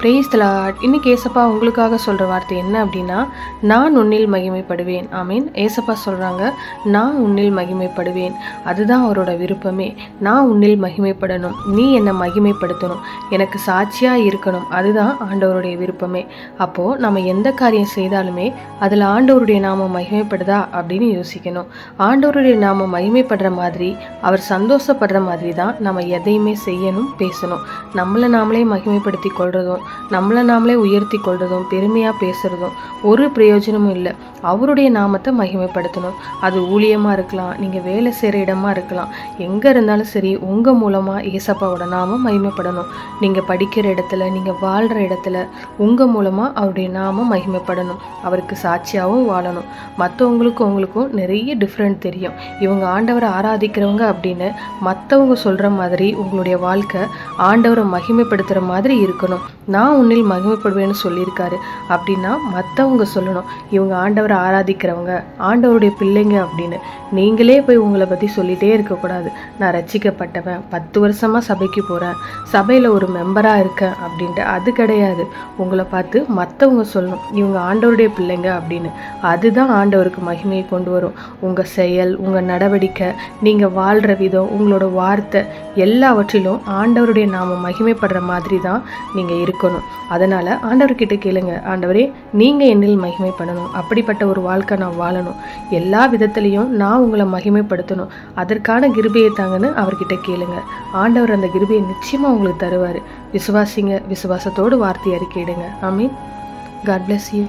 Brace தலாட் இன்னைக்கு ஏசப்பா உங்களுக்காக சொல்கிற வார்த்தை என்ன அப்படின்னா நான் உன்னில் மகிமைப்படுவேன். ஆமீன். ஏசப்பா சொல்கிறாங்க நான் உன்னில் மகிமைப்படுவேன். அதுதான் அவரோட விருப்பமே. நான் உன்னில் மகிமைப்படணும். நீ என்னை மகிமைப்படுத்தணும். எனக்கு சாட்சியாக இருக்கணும். அதுதான் ஆண்டவருடைய விருப்பமே. அப்போது நம்ம எந்த காரியம் செய்தாலுமே அதில் ஆண்டவருடைய நாமம் மகிமைப்படுதா? அப்படின்னு யோசிக்கணும். ஆண்டவருடைய நாமம் மகிமைப்படுற மாதிரி அவர் சந்தோஷப்படுற மாதிரி தான் நம்ம எதையுமே செய்யணும் பேசணும். நம்மளை நாமளே மகிமைப்படுத்தி கொள்றதும் நம்மளை நாமளே உயர்த்தி கொள்றதும் பெருமையாக பேசுறதும் ஒரு பிரயோஜனமும் இல்லை. அவருடைய நாமத்தை மகிமைப்படுத்தணும். அது ஊழியமாக இருக்கலாம் நீங்கள் வேலை செய்கிற இடமா இருக்கலாம். எங்கே இருந்தாலும் சரி உங்கள் மூலமாக ஏசப்பாவோட நாமம் மகிமைப்படணும். நீங்கள் படிக்கிற இடத்துல நீங்கள் வாழ்கிற இடத்துல உங்கள் மூலமாக அவருடைய நாமம் மகிமைப்படணும். அவருக்கு சாட்சியாகவும் வாழணும். மற்றவங்களுக்கும் உங்களுக்கும் நிறைய டிஃப்ரெண்ட் தெரியும். இவங்க ஆண்டவரை ஆராதிக்கிறவங்க அப்படின்னு மற்றவங்க சொல்கிற மாதிரி உங்களுடைய வாழ்க்கை ஆண்டவரை மகிமைப்படுத்துகிற மாதிரி இருக்கணும். நான் உன்னில் மகிமைப்படுவேன்னு சொல்லியிருக்காரு. அப்படின்னா மற்றவங்க சொல்லணும். இவங்க ஆண்டவரை ஆராதிக்கிறவங்க ஆண்டவருடைய பிள்ளைங்க அப்படின்னு. நீங்களே போய் உங்களை பற்றி சொல்லிகிட்டே இருக்கக்கூடாது. நான் ரசிக்கப்பட்டவன் பத்து வருஷமாக சபைக்கு போகிறேன் சபையில் ஒரு மெம்பராக இருக்கேன் அப்படின்ட்டு. அது கிடையாது. உங்களை பார்த்து மற்றவங்க சொல்லணும். இவங்க ஆண்டவருடைய பிள்ளைங்க அப்படின்னு. அதுதான் ஆண்டவருக்கு மகிமையை கொண்டு வரும். உங்கள் செயல் உங்கள் நடவடிக்கை நீங்கள் வாழ்கிற விதம் உங்களோட வார்த்தை எல்லாவற்றிலும் ஆண்டவருடைய நாம மகிமைப்படுற மாதிரி தான் நீங்கள் இருக்கணும். அதனால் ஆண்டவர்கிட்ட கேளுங்க. ஆண்டவரே நீங்கள் என்னில் மகிமை பண்ணணும் அப்படிப்பட்ட ஒரு வாழ்க்கை நான் வாழணும். எல்லா விதத்துலேயும் நான் உங்களை மகிமைப்படுத்தணும். அதற்கான கிருபையை தாங்கன்னு அவர்கிட்ட கேளுங்க. ஆண்டவர் அந்த கிருபையை நிச்சயமாக உங்களுக்கு தருவார். விசுவாசிங்க. விசுவாசத்தோடு வார்த்தை அறிக்கையிடுங்க. ஆமீன். God bless you